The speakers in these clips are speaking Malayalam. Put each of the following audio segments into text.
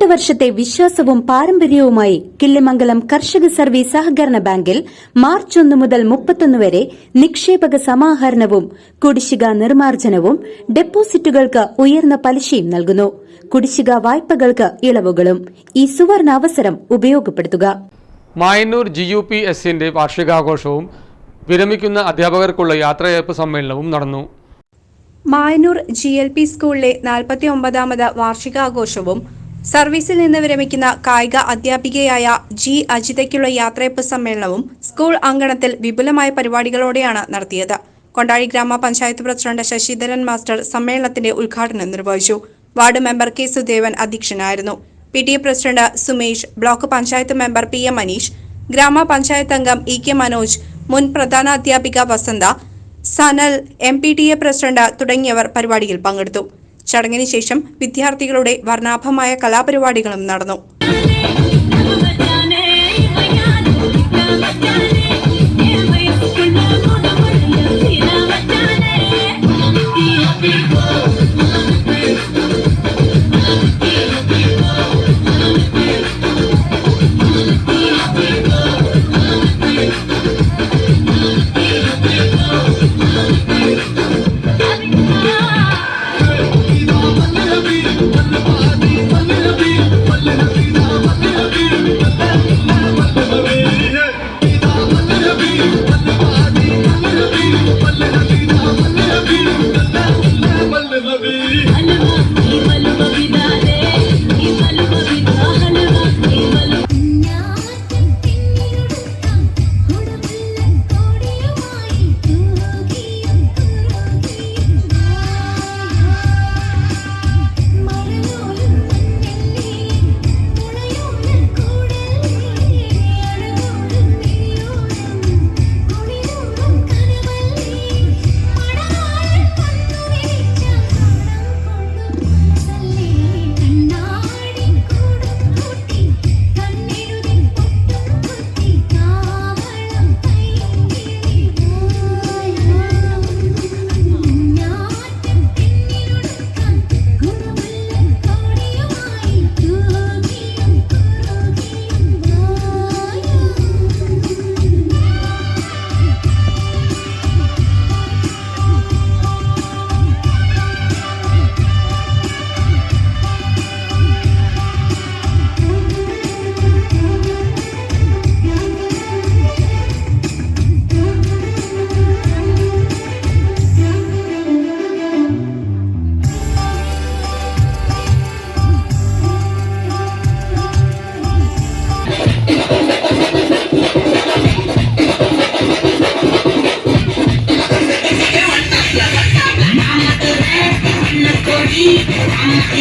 പതിനെട്ട് വർഷത്തെ വിശ്വാസവും പാരമ്പര്യവുമായി കിള്ളിമംഗലം കർഷക സർവീസ് സഹകരണ ബാങ്കിൽ മാർച്ച് ഒന്ന് മുതൽ മുപ്പത്തൊന്ന് വരെ നിക്ഷേപക സമാഹരണവും കുടിശ്ശിക നിർമ്മാർജനവും ഡെപ്പോസിറ്റുകൾക്ക് ഉയർന്ന പലിശയും നൽകുന്നു. കുടിശ്ശിക വായ്പകൾക്ക് ഇളവുകളും. ഈ സുവർണ അവസരം ഉപയോഗപ്പെടുത്തുക. മായന്നൂർ ജി യു പി എസിന്റെ വാർഷികാഘോഷവും വിരമിക്കുന്ന അധ്യാപകർക്കുള്ള യാത്രയയപ്പ് സമ്മേളനവും നടന്നു. മായന്നൂർ ജി എൽ പി സ്കൂളിലെ നാൽപ്പത്തി ഒമ്പതാമത് വാർഷികാഘോഷവും സർവീസിൽ നിന്ന് വിരമിക്കുന്ന കായിക അധ്യാപികയായ ജി അജിതയ്ക്കുള്ള യാത്രയപ്പ് സമ്മേളനവും സ്കൂൾ അങ്കണത്തിൽ വിപുലമായ പരിപാടികളോടെയാണ് നടത്തിയത്. കൊണ്ടാഴി ഗ്രാമപഞ്ചായത്ത് പ്രസിഡന്റ് ശശിധരൻ മാസ്റ്റർ സമ്മേളനത്തിന്റെ ഉദ്ഘാടനം നിർവഹിച്ചു. വാർഡ് മെമ്പർ കെ സുദേവൻ അധ്യക്ഷനായിരുന്നു. P T A president Sumesh block panchayat member P M Maneesh ഗ്രാമപഞ്ചായത്ത് അംഗം ഇ കെ മനോജ് മുൻ പ്രധാന അധ്യാപിക Vasantha Sanal M P T A president തുടങ്ങിയവർ പരിപാടിയിൽ പങ്കെടുത്തു. ചടങ്ങിന് ശേഷം വിദ്യാർത്ഥികളുടെ വർണാഭമായ കലാപരിപാടികളും നടന്നു Let's go.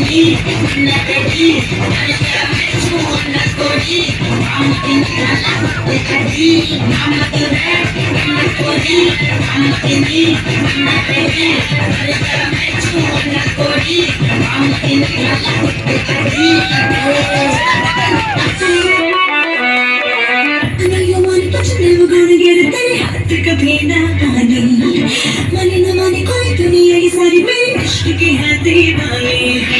कोली न कटी नज़र में छू न कोली हम दिन रात कटी हम तेरे हम कोली हम दिन न कटी नज़र में छू न कोली हम दिन रात कटी never gonna get it then hath kabhi na aane mane na mane koi duniya ki sari mere ishq ke hai diwale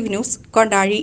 news Kondazhi